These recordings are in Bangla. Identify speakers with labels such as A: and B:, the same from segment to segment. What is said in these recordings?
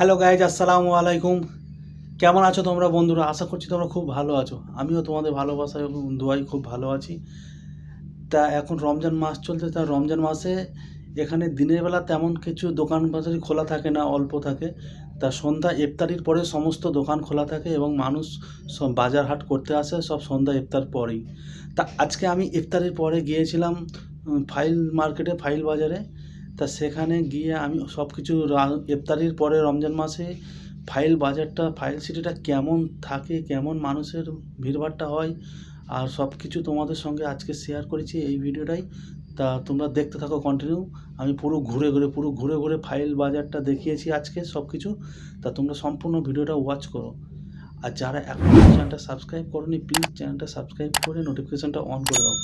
A: হ্যালো গাইজ আসসালামু আলাইকুম কেমন আছো তোমরা বন্ধুরা? আশা করছি তোমরা খুব ভালো আছো। আমিও তোমাদের ভালোবাসায় এবং দোয়াই খুব ভালো আছি। তা এখন রমজান মাস চলছে, তা রমজান মাসে এখানে দিনের বেলা তেমন কিছু দোকান বাজারি খোলা থাকে না, অল্প থাকে। তা সন্ধ্যা ইফতারির পরে সমস্ত দোকান খোলা থাকে এবং মানুষ সব বাজার হাট করতে আসে সব সন্ধ্যা ইফতার পরেই। তা আজকে আমি ইফতারির পরে গিয়েছিলাম ফাইল মার্কেটে, ফাইল বাজারে। তা সেখানে গিয়ে আমি সব কিছু ইফতারির পরে রমজান মাসে ফাইল বাজারটা ফাইল সিটিটা কেমন থাকে, কেমন মানুষের ভিড়ভাড়টা হয়, আর সব কিছু তোমাদের সঙ্গে আজকে শেয়ার করেছি এই ভিডিওটাই। তা তোমরা দেখতে থাকো কন্টিনিউ আমি পুরো ঘুরে ঘুরে, পুরো ঘুরে ঘুরে ফাইল বাজারটা দেখিয়েছি আজকে সব কিছু তা তোমরা সম্পূর্ণ ভিডিওটা ওয়াচ করো। আর যারা এখন চ্যানেলটা সাবস্ক্রাইব করোনি প্লিজ চ্যানেলটা সাবস্ক্রাইব করে নোটিফিকেশানটা অন করে দাও।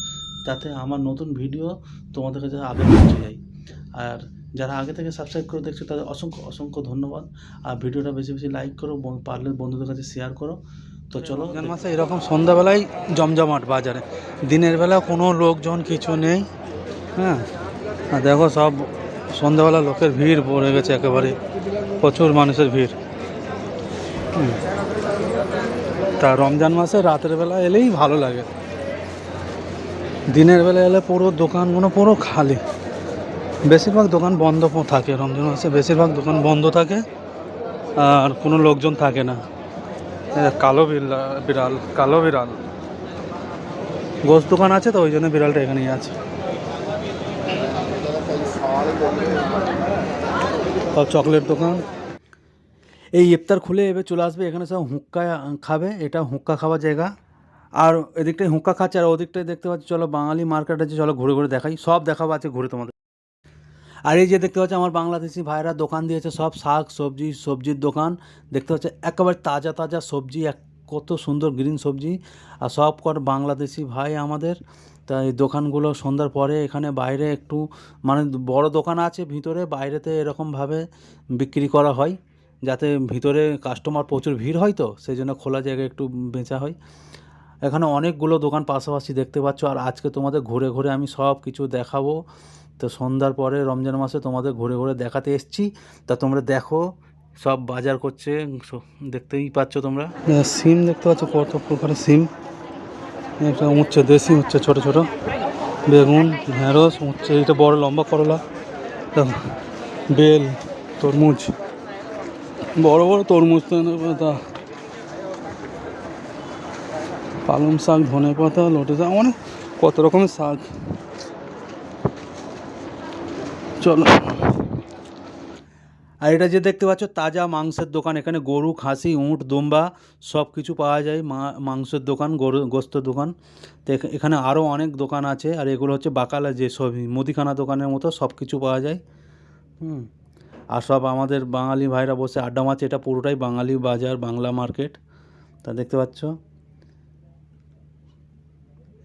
A: তাতে আমার নতুন ভিডিও তোমাদের কাছে আগে পৌঁছে যায়। আর যারা আগে থেকে সাবস্ক্রাইব করে দেখছ তাদের অসংখ্য অসংখ্য ধন্যবাদ। আর ভিডিওটা বেশি বেশি লাইক করো পারলে বন্ধুদের কাছে শেয়ার করো। তো চলো
B: রমজান মাসে এরকম সন্ধ্যাবেলায় জমজমাট বাজারে। দিনের বেলা কোনো লোকজন কিছু নেই হ্যাঁ? আর দেখো সব সন্ধ্যাবেলা লোকের ভিড় পড়ে গেছে একেবারে প্রচুর মানুষের ভিড়। তা রমজান মাসে রাতের বেলা এলেই ভালো লাগে। দিনের বেলা এলে পুরো দোকানগুলো পুরো খালি। বেশিরভাগ দোকান বন্ধ থাকে, রমজান মাসে বেশিরভাগ দোকান বন্ধ থাকে আর কোনো লোকজন থাকে না। কালো বিড়াল কালো বিড়াল। গোস দোকান আছে তো, ওই জন্য বিড়ালটা এখানেই আছে। চকলেট দোকান। এই ইফতার খুলে এবার চলে আসবে, এখানে সব হুক্কা খাবে, এটা হুক্কা খাওয়ার জায়গা। আর এদিকটায় হুক্কা খাচ্ছে, আর ওদিকটায় দেখতে পাচ্ছি, চলো বাঙালি মার্কেট আছে, চলো ঘুরে ঘুরে দেখাই। সব দেখাবো আছে ঘুরে তোমাদের। আর এই যে দেখতে পাচ্ছি, আমার বাংলাদেশি ভাইরা দোকান দিয়েছে সব শাক, সবজি, সবজির দোকান। দেখতে পাচ্ছি, একেবারে তাজা তাজা সবজি, এক কত সুন্দর গ্রিন সবজি। আর সব কর বাংলাদেশি ভাই আমাদের তা এই দোকানগুলো সন্ধ্যার পরে এখানে বাইরে একটু মানে বড় দোকান আছে ভিতরে, বাইরেতে এরকমভাবে বিক্রি করা হয়, যাতে ভিতরে কাস্টমার প্রচুর ভিড় হয় তো সেই জন্য খোলা জায়গায় একটু বেচা হয়। এখানে অনেকগুলো দোকান পাশাপাশি দেখতে পাচ্ছ, আর আজকে তোমাদের ঘুরে ঘুরে আমি সব কিছু দেখাবো। তো সন্ধ্যার পরে রমজান মাসে তোমাদের ঘুরে ঘুরে দেখাতে এসছি। তা তোমরা দেখো, সব বাজার করছে দেখতেই পাচ্ছ তোমরা। সিম দেখতে পাচ্ছ, কত প্রকারের সিম। একটা উচ্ছে, দেশি উচ্ছে, ছোট ছোট। বেগুন, ঢেঁড়স, উচ্ছে, এটা বড় লম্বা করলা। বেল, তরমুজ। বড় বড় তরমুজ, তো নেব তা। পালং শাক ধনে পাতা লোটে শাক, অনেক কত রকমের শাক। চলো। আর এটা যে দেখতে পাচ্ছ, তাজা মাংসের দোকান। এখানে গরু, খাসি, উঁট, দোম্বা সব কিছু পাওয়া যায়। মাংসের দোকান, গরু গোস্তের দোকান। তো এখানে আরও অনেক দোকান আছে। আর এগুলো হচ্ছে বাকালা যে সব, মুদিখানা দোকানের মতো সব কিছু পাওয়া যায়। হুম। আর সব আমাদের বাঙালি ভাইরা বসে আড্ডা মারছে। এটা পুরোটাই বাঙালি বাজার, বাংলা মার্কেট। তা দেখতে পাচ্ছ?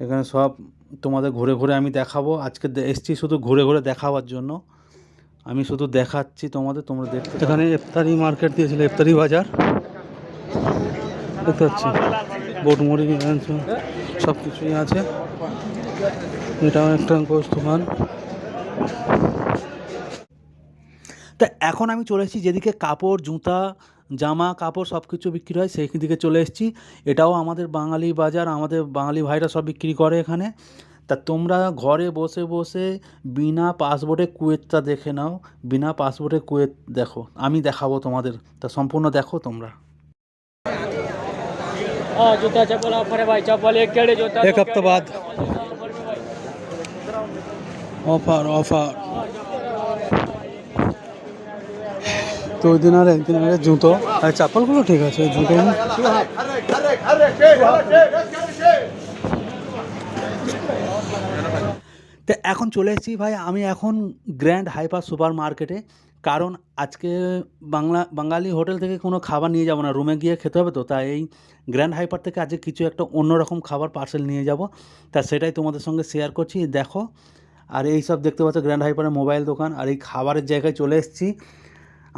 B: এখানে সব তোমাদের ঘুরে ঘুরে আমি দেখাবো। আজকে এসছি শুধু ঘুরে ঘুরে দেখাবার জন্য। আমি শুধু দেখাচ্ছি তোমাদের তোমরা দেখতে এখানে ইফতারি মার্কেট দিয়েছিল ইফতারি বাজার। দেখতে পাচ্ছি বোটমুড়ি সব কিছুই আছে। এটাও একটা গোশ দোকান। তা এখন আমি চলে এসেছি যেদিকে কাপড় জুতা জামা, কাপড় সব কিছু বিক্রি হয়, সেই দিকে চলে এসেছি। এটাও আমাদের বাঙালি বাজার, আমাদের বাঙালি ভাইরা সব বিক্রি করে এখানে। তা তোমরা ঘরে বসে বসে বিনা পাসপোর্টে কুয়েতটা দেখে নাও। বিনা পাসপোর্টে কুয়েত দেখো, আমি দেখাবো তোমাদের। তা সম্পূর্ণ দেখো তোমরা। এক বাদ। অফার অফার তো ওই দিন আর একদিন আগে জুতো আর চাপলগুলো ঠিক আছে জুতো তো এখন চলে এসেছি ভাই, আমি এখন গ্র্যান্ড হাইপার সুপার মার্কেটে কারণ আজকে বাংলা, বাঙালি হোটেল থেকে কোনো খাবার নিয়ে যাব না, রুমে গিয়ে খেতে হবে তো, তাই এই গ্র্যান্ড হাইপার থেকে আজকে কিছু একটা অন্যরকম খাবার পার্সেল নিয়ে যাব। তা সেটাই তোমাদের সঙ্গে শেয়ার করছি। দেখো, আর এই সব দেখতে পাচ্ছ গ্র্যান্ড হাইপারের মোবাইল দোকান, আর এই খাবারের জায়গায় চলে এসেছি।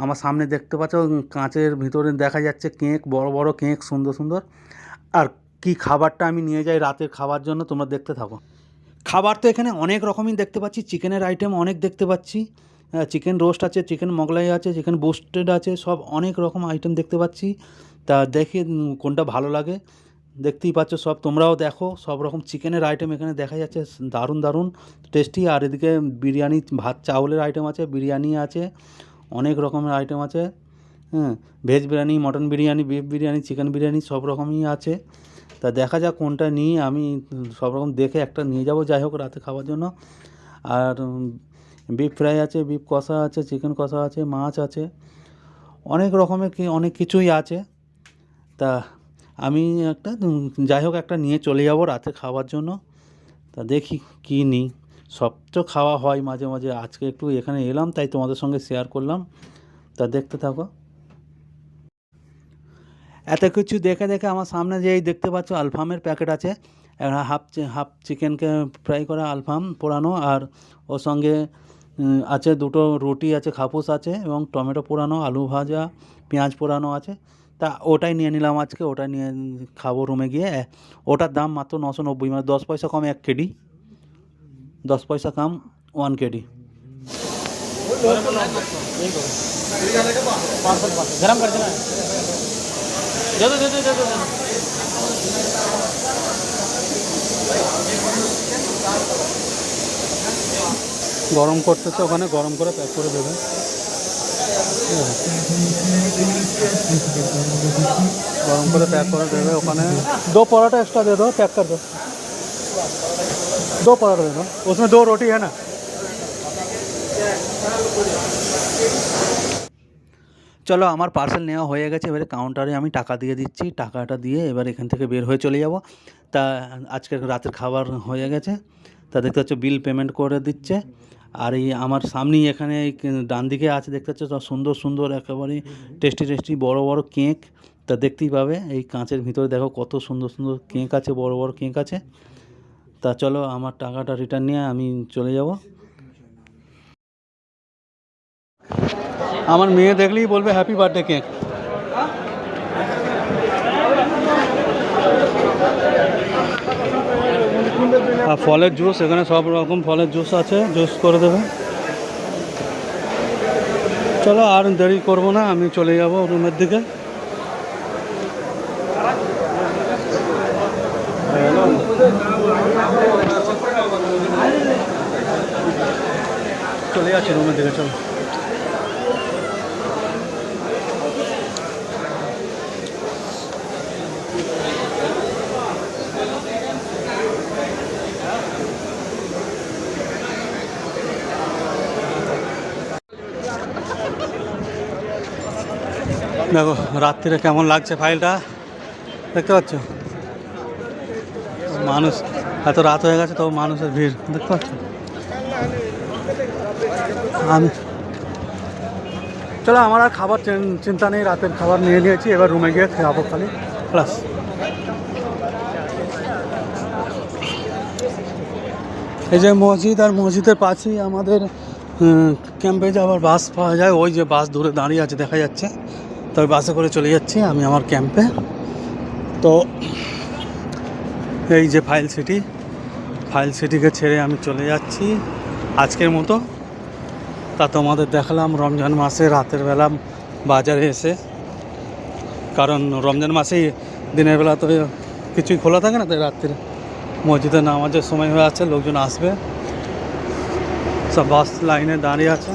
B: আমার সামনে দেখতে পাচ্ছ কাঁচের ভিতরে দেখা যাচ্ছে কেক, বড় বড় কেক, সুন্দর সুন্দর। আর কি খাবারটা আমি নিয়ে যাই রাতের খাবার জন্য, তোমরা দেখতে থাকো। খাবার তো এখানে অনেক রকমই দেখতে পাচ্ছি, চিকেনের আইটেম অনেক দেখতে পাচ্ছি। চিকেন রোস্ট আছে, চিকেন মোগলাই আছে, চিকেন বোস্টেড আছে, সব অনেক রকম আইটেম দেখতে পাচ্ছি। তা দেখে কোনটা ভালো লাগে? দেখতেই পাচ্ছ, সব তোমরাও দেখো, সব রকম চিকেনের আইটেম এখানে দেখা যাচ্ছে, দারুণ দারুণ টেস্টি আর এদিকে বিরিয়ানি, ভাত, চাউলের আইটেম আছে, বিরিয়ানি আছে। অনেক রকমের আইটেম আছে হ্যাঁ veg biryani mutton biryani beef biryani chicken biryani সব রকমই আছে। তা দেখা যাক কোনটা নিয়ে আমি সব রকম দেখে একটা নিয়ে যাব, যাই হোক রাতে খাওয়ার জন্য। আর বিফ ফ্রাই আছে বিফ কষা আছে চিকেন কষা আছে, মাছ আছে, অনেক রকমের কি, অনেক কিছুই আছে। তা আমি একটা যাই হোক একটা নিয়ে চলে যাব রাতে খাওয়ার জন্য। তা দেখি কী নিই। সব তো খাওয়া হয় মাঝে মাঝে। আজকে একটু এখানে এলাম, তাই তোমাদের সঙ্গে শেয়ার করলাম। তা দেখতে থাকো। এত কিছু দেখে দেখে আমার সামনে যে এই দেখতে পাচ্ছ, আলফামের প্যাকেট আছে। হাফ হাফ চিকেনকে ফ্রাই করা আলফাম পোড়ানো, আর ওর সঙ্গে আছে দুটো রুটি আছে খাপুস আছে, এবং টমেটো পোড়ানো, আলু ভাজা, পেঁয়াজ পোড়ানো আছে। তা ওটাই নিয়ে নিলাম আজকে ওটাই নিয়ে খাব রুমে গিয়ে। ওটার দাম মাত্র নশো নব্বই মানে দশ পয়সা কম এক কেডি দশ পয়সা কাম ওয়ান কেডি
C: গরম করে
B: দেনা দে ওখানে গরম করে প্যাক করে দেবেন গরম করে প্যাক করে দেবে ওখানে। দো পরোটা এক্সট্রা দিয়ে দো প্যাক করে দেবো दो पराठा दे दो उसमें दो रोटी है ना চলো আমার পার্সেল নেওয়া হয়ে গেছে এবারে কাউন্টারে আমি টাকা দিয়ে দিচ্ছি টাকাটা দিয়ে এবার এখান থেকে বের হয়ে চলে যাব তা আজকের রাতের খাবার হয়ে গেছে তা দেখতে পাচ্ছ বিল পেমেন্ট করে দিচ্ছে আর এই আমার সামনেই এখানে এই কে- ডান দিকে আছে দেখতে পাচ্ছ সব সুন্দর সুন্দর একেবারে টেস্টি টেস্টি বড় বড় কেক তা দেখতেই পাবে এই কাঁচের ভিতরে দেখো কত সুন্দর সুন্দর কেক আছে বড় বড় কেক আছে তা চলো আমার টাকাটা রিটার্ন নিয়ে আমি চলে যাব। আমার মেয়ে দেখলেই বলবে হ্যাপি বার্থডে কেক আর ফলের জুস এখানে সব রকম ফলের জুস আছে জুস করে দেবে। চলো আর দেরি করব না, আমি চলে যাব রুমের দিকে। চলে যাচ্ছে রুমের দিকে চলো। দেখো রাত্রিরে কেমন লাগছে ফাইলটা? দেখতে পাচ্ছ? মানুষ, এত রাত হয়ে গেছে, তবু মানুষের ভিড়, দেখতে পাচ্ছ? আমি চলো, আমার আর খাবার চিন- চিন্তা নেই, রাতের খাবার নিয়ে নিয়েছি, এবার রুমে গিয়ে খাব খালি। প্লাস এই যে মসজিদ, আর মসজিদের পাশেই আমাদের ক্যাম্পে যাওয়ার বাস পাওয়া যায়, ওই যে বাস দূরে দাঁড়িয়ে আছে, দেখা যাচ্ছে। তবে বাসে করে চলে যাচ্ছি, আমি আমার ক্যাম্পে তো এই যে ফাইল সিটি ফাইল সিটিকে ছেড়ে আমি চলে যাচ্ছি। আজকের মতো। তা তোমাদের দেখালাম রমজান মাসে রাতের বেলা বাজারে এসে। কারণ রমজান মাসেই দিনের বেলা তো কিছুই খোলা থাকে না, তাই রাত্রিরে মসজিদে নামাজের সময় হয়ে আছে, লোকজন আসবে। সব বাস লাইনে দাঁড়িয়ে আছে।